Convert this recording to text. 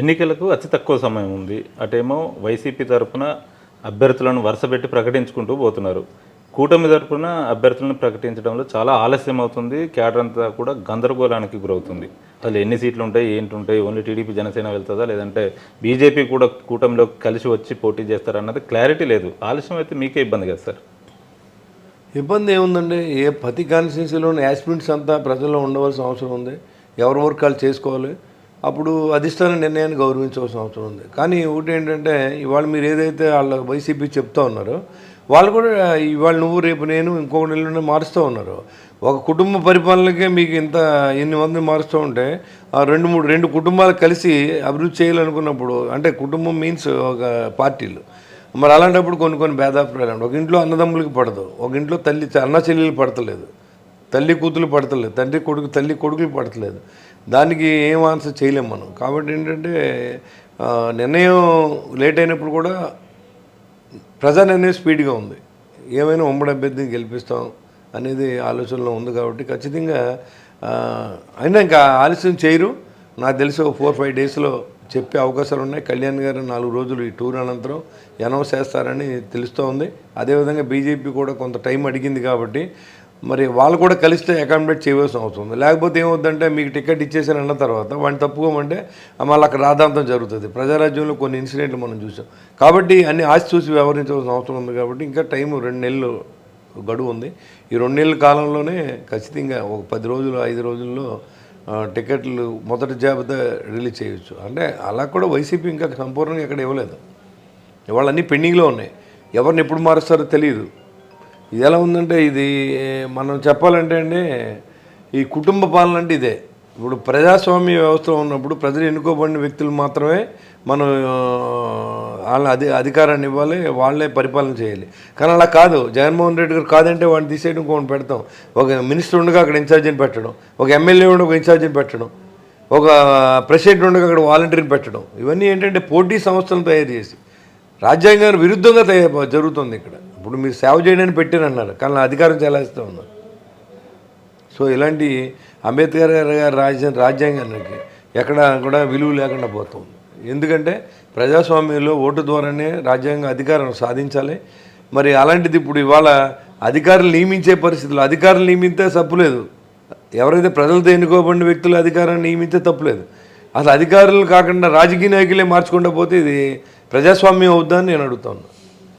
ఎన్నికలకు అతి తక్కువ సమయం ఉంది. అటేమో వైసీపీ తరఫున అభ్యర్థులను వరుసపెట్టి ప్రకటించుకుంటూ పోతున్నారు. కూటమి తరఫున అభ్యర్థులను ప్రకటించడంలో చాలా ఆలస్యం అవుతుంది. క్యాడర్ అంతా కూడా గందరగోళానికి గురవుతుంది. అసలు ఎన్ని సీట్లు ఉంటాయి ఏంటి ఉంటాయి? ఓన్లీ టీడీపీ జనసేన వెళ్తుందా? లేదంటే బీజేపీ కూడా కూటమిలో కలిసి వచ్చి పోటీ చేస్తారన్నది క్లారిటీ లేదు. ఆలస్యం అయితే మీకే ఇబ్బంది కదా సార్? ఇబ్బంది ఏముందండి? ఏ ప్రతి కాన్స్టిట్యున్సీలోని యాస్పిరెంట్స్ అంతా ప్రజల్లో ఉండవలసిన అవసరం ఉంది. ఎవరి వర్క్ వాళ్ళు చేసుకోవాలి? అప్పుడు అధిష్టాన నిర్ణయాన్ని గౌరవించవలసిన అవసరం ఉంది. కానీ ఒకటి ఏంటంటే ఇవాళ మీరు ఏదైతే వాళ్ళ వైసీపీ చెప్తా ఉన్నారో వాళ్ళు కూడా ఇవాళ నువ్వు రేపు నేను ఇంకొక నెలలో మారుస్తూ ఉన్నారు. ఒక కుటుంబ పరిపాలనకే మీకు ఇంత ఎన్ని మందిని మారుస్తూ ఉంటే ఆ రెండు మూడు రెండు కుటుంబాలు కలిసి అభివృద్ధి చేయాలనుకున్నప్పుడు అంటే కుటుంబం మీన్స్ ఒక పార్టీలు. మరి అలాంటప్పుడు కొన్ని కొన్ని భేదాభిప్రాయాలు. ఒక ఇంట్లో అన్నదమ్ములకి పడదు. ఒక ఇంట్లో తల్లి అన్న చెల్లెలు పడతలేదు. తల్లి కూతులు పడతలేదు తండ్రి కొడుకు తల్లి కొడుకులు పడతలేదు. దానికి ఏం ఆన్సర్ చేయలేము మనం. కాబట్టి ఏంటంటే నిర్ణయం లేట్ అయినప్పుడు కూడా ప్రజా నిర్ణయం స్పీడ్గా ఉంది. ఏమైనా ఉమ్మడి అభ్యర్థిని గెలిపిస్తాం అనేది ఆలోచనలో ఉంది కాబట్టి ఖచ్చితంగా అయినా ఇంకా ఆలస్యం చేయరు. నాకు తెలిసి ఒక ఫోర్ ఫైవ్ డేస్లో చెప్పే అవకాశాలు ఉన్నాయి. కళ్యాణ్ గారు నాలుగు రోజులు ఈ టూర్ అనంతరం అనౌన్స్ చేస్తారని తెలుస్తూ ఉంది అదేవిధంగా బీజేపీ కూడా కొంత టైం అడిగింది కాబట్టి మరి వాళ్ళు కూడా కలిస్తే అకామిడేట్ చేయవలసిన అవసరం ఉంది. లేకపోతే ఏమవుతుందంటే మీకు టికెట్ ఇచ్చేసారు అన్న తర్వాత వాడిని తప్పుకోమంటే మళ్ళీ అక్కడ రాధాంతం జరుగుతుంది. ప్రజారాజ్యంలో కొన్ని ఇన్సిడెంట్లు మనం చూసాం. కాబట్టి అన్ని ఆశ చూసి వ్యవహరించవలసిన అవసరం ఉంది కాబట్టి ఇంకా టైం రెండు నెలలు గడువు ఉంది. ఈ రెండు నెలల కాలంలోనే ఖచ్చితంగా ఒక పది రోజులు ఐదు రోజుల్లో టికెట్లు మొదటి జాబితా రిలీజ్ చేయొచ్చు. అంటే అలా కూడా వైసీపీ ఇంకా సంపూర్ణంగా ఎక్కడ ఇవ్వలేదు. ఇవాళ అన్నీ పెండింగ్లో ఉన్నాయి. ఎవరిని ఎప్పుడు మారుస్తారో తెలియదు. ఇది ఎలా ఉందంటే ఇది మనం చెప్పాలంటే అండి ఈ కుటుంబ పాలన అంటే ఇదే. ఇప్పుడు ప్రజాస్వామ్య వ్యవస్థలో ఉన్నప్పుడు ప్రజలు ఎన్నుకోబడిన వ్యక్తులు మాత్రమే మనం వాళ్ళ అధి అధికారాన్ని ఇవ్వాలి వాళ్ళే పరిపాలన చేయాలి. కానీ అలా కాదు. జగన్మోహన్ రెడ్డి గారు కాదంటే వాడిని తీసేయడం కొన్ని పెడతాం. ఒక మినిస్టర్ ఉండగా అక్కడ ఇన్ఛార్జిని పెట్టడం. ఒక ఎమ్మెల్యే ఉండగా ఒక ఇన్ఛార్జిని పెట్టడం. ఒక ప్రెసిడెంట్ ఉండగా అక్కడ వాలంటీర్ని పెట్టడం. ఇవన్నీ ఏంటంటే పోటీ సంస్థలను తయారు చేసి రాజ్యాంగానికి విరుద్ధంగా తయారు జరుగుతుంది ఇక్కడ. ఇప్పుడు మీరు సేవ చేయడానికి పెట్టారన్నారు కానీ నా అధికారం చెలాయిస్తూ ఉన్నారు సో ఇలాంటి అంబేద్కర్ గారి గారి రాజ్య రాజ్యాంగానికి ఎక్కడ కూడా విలువ లేకుండా పోతుంది. ఎందుకంటే ప్రజాస్వామ్యంలో ఓటు ద్వారానే రాజ్యాంగ అధికారం సాధించాలి. మరి అలాంటిది ఇప్పుడు ఇవాళ అధికారులు నియమించే పరిస్థితులు అధికారులు నియమిస్తే తప్పులేదు ఎవరైతే ప్రజలతో ఎన్నుకోబడిన వ్యక్తులు అధికారాన్ని నియమిస్తే తప్పులేదు అసలు అధికారులు కాకుండా రాజకీయ నాయకులే మార్చుకుంటా పోతే ఇది ప్రజాస్వామ్యం అవుద్దని నేను అడుగుతాను